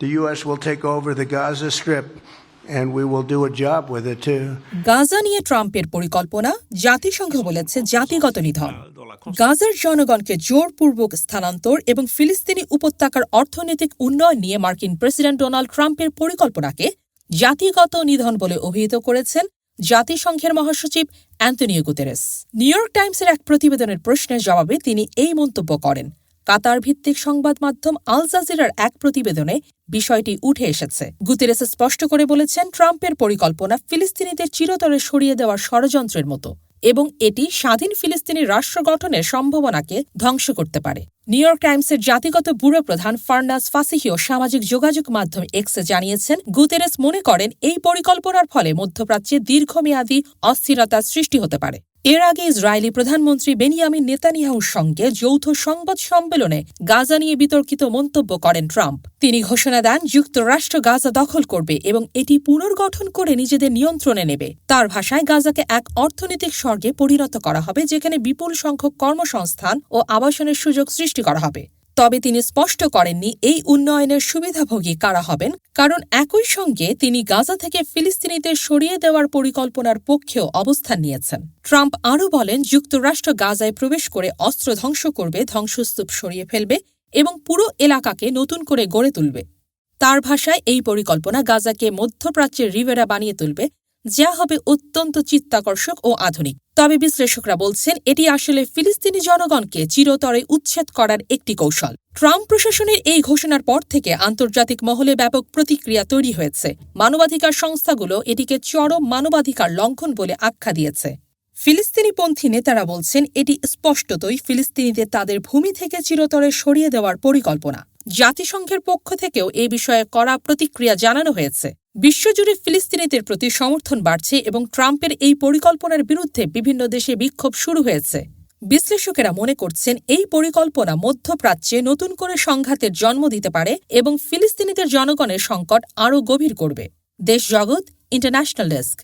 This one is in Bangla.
the U.S. will take over the Gaza Strip, and we will do a job with it, too. Gaza নিয়ে ট্রাম্পের পরিকল্পনা জাতিসংঘ বলেছে জাতিগত নিধন গাজার জনগণকে জোরপূর্বক স্থানান্তর এবং ফিলিস্তিনি উপত্যকার অর্থনৈতিক উন্নয়ন নিয়ে মার্কিন প্রেসিডেন্ট ডোনাল্ড ট্রাম্পের পরিকল্পনাকে জাতিগত নিধন বলে অভিহিত করেছেন জাতিসংঘের মহাসচিব অ্যান্টনিও গুতেরেস নিউ ইয়র্ক টাইমসের এক প্রতিবেদনের প্রশ্নের জবাবে তিনি এই মন্তব্য করেন কাতার ভিত্তিক সংবাদ মাধ্যম আল জাজিরার এক প্রতিবেদনে বিষয়টি উঠে এসেছে। গুতেরেস স্পষ্ট করে বলেছেন, ট্রাম্পের পরিকল্পনা ফিলিস্তিনিদের চিরতরে সরিয়ে দেওয়ার ষড়যন্ত্রের মতো এবং এটি স্বাধীন ফিলিস্তিনি রাষ্ট্র গঠনের সম্ভাবনাকে ধ্বংস করতে পারে। নিউ ইয়র্ক টাইমসের জাতিগত ব্যুরো প্রধান ফার্নাস ফাসিহিও সামাজিক যোগাযোগ মাধ্যম এক্সে জানিয়েছেন, গুতেরেস মনে করেন, এই পরিকল্পনার ফলে মধ্যপ্রাচ্যে দীর্ঘমেয়াদী অস্থিরতার সৃষ্টি হতে পারে। এর আগে ইসরায়েলি প্রধানমন্ত্রী বেনিয়ামিন নেতানিয়াহুর সঙ্গে যৌথ সংবাদ সম্মেলনে গাজা নিয়ে বিতর্কিত মন্তব্য করেন ট্রাম্প। তিনি ঘোষণা দেন, যুক্তরাষ্ট্র গাজা দখল করবে এবং এটি পুনর্গঠন করে নিজেদের নিয়ন্ত্রণে নেবে। তার ভাষায়, গাজাকে এক অর্থনৈতিক স্বর্গে পরিণত করা হবে, যেখানে বিপুল সংখ্যক কর্মসংস্থান ও আবাসনের সুযোগ সৃষ্টি করা হবে। তবে তিনি স্পষ্ট করেননি এই উন্নয়নের সুবিধাভোগী কারা হবেন, কারণ একই সঙ্গে তিনি গাজা থেকে ফিলিস্তিনিদের সরিয়ে দেওয়ার পরিকল্পনার পক্ষেও অবস্থান নিয়েছেন। ট্রাম্প আরও বলেন, যুক্তরাষ্ট্র গাজায় প্রবেশ করে অস্ত্র ধ্বংস করবে, ধ্বংসস্তূপ সরিয়ে ফেলবে এবং পুরো এলাকাকে নতুন করে গড়ে তুলবে। তার ভাষায় এই পরিকল্পনা গাজাকে মধ্যপ্রাচ্যের রিভেরা বানিয়ে তুলবে যা হবে অত্যন্ত চিত্তাকর্ষক ও আধুনিক। তবে বিশ্লেষকরা বলছেন, এটি আসলে ফিলিস্তিনি জনগণকে চিরতরে উচ্ছেদ করার একটি কৌশল। ট্রাম্প প্রশাসনের এই ঘোষণার পর থেকে আন্তর্জাতিক মহলে ব্যাপক প্রতিক্রিয়া তৈরি হয়েছে। মানবাধিকার সংস্থাগুলো এটিকে চরম মানবাধিকার লঙ্ঘন বলে আখ্যা দিয়েছে। ফিলিস্তিনিপন্থী নেতারা বলছেন, এটি স্পষ্টতই ফিলিস্তিনিদের তাদের ভূমি থেকে চিরতরে সরিয়ে দেওয়ার পরিকল্পনা। জাতিসংঘের পক্ষ থেকেও এ বিষয়ে কড়া প্রতিক্রিয়া জানানো হয়েছে। বিশ্বজুড়ে ফিলিস্তিনিদের প্রতি সমর্থন বাড়ছে এবং ট্রাম্পের এই পরিকল্পনার বিরুদ্ধে বিভিন্ন দেশে বিক্ষোভ শুরু হয়েছে। বিশ্লেষকেরা মনে করছেন এই পরিকল্পনা মধ্যপ্রাচ্যে নতুন করে সংঘাতের জন্ম দিতে পারে এবং ফিলিস্তিনিদের জনগণের সংকট আরও গভীর করবে। দেশ জগৎ, ইন্টারন্যাশনাল ডেস্ক।